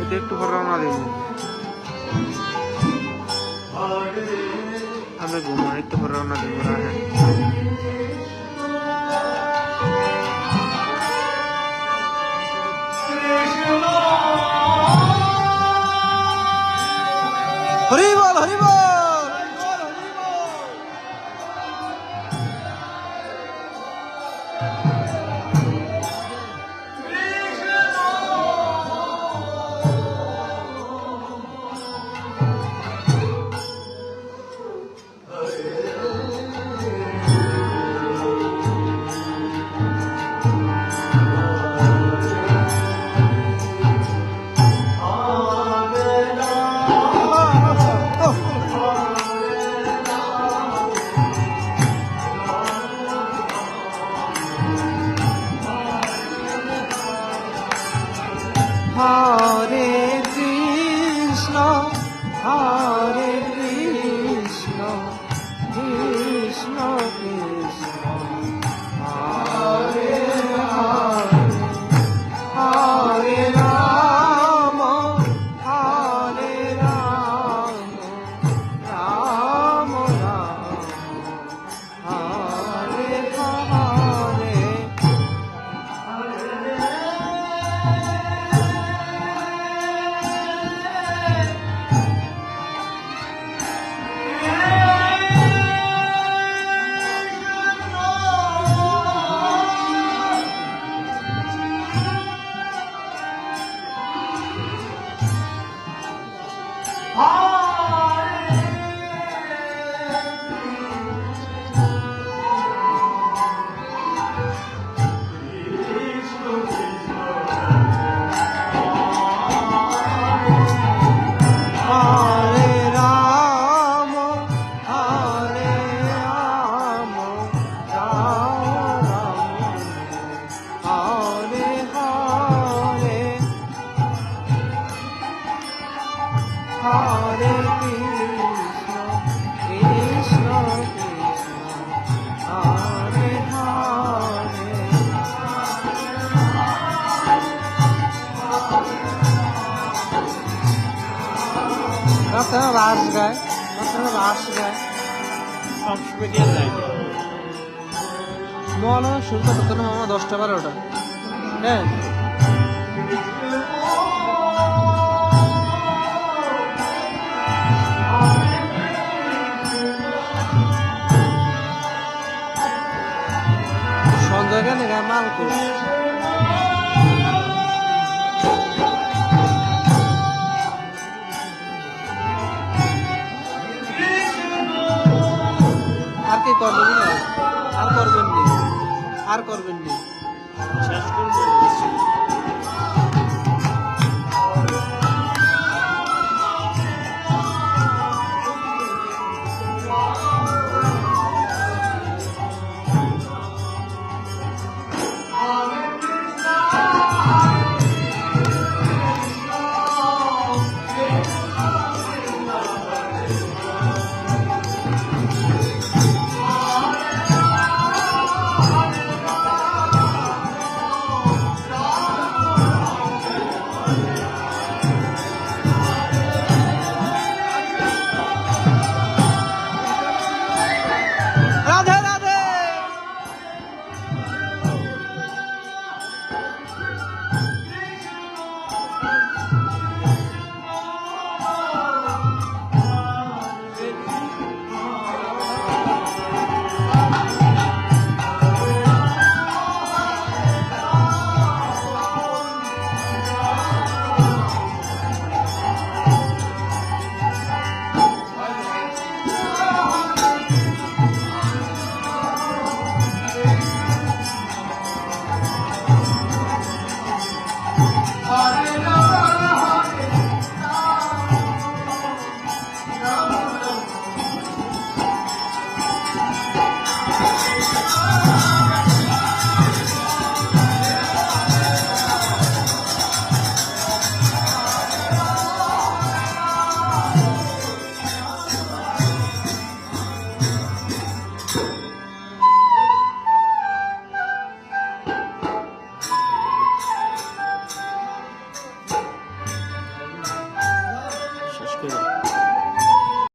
এটা একটু পর রওনা দেব আমরা ঘুমা একটু পর রওনা দেব হরে কৃষ্ণ হরে রাস গায় রাস গায় সবসময় মল শুরু করতে না আমার দশটা বারোটা। হ্যাঁ। সন্ধ্যা কেন? গায়ে মাল করে করবেন না। আর করবেন না। আর করবেন না। শেষ করব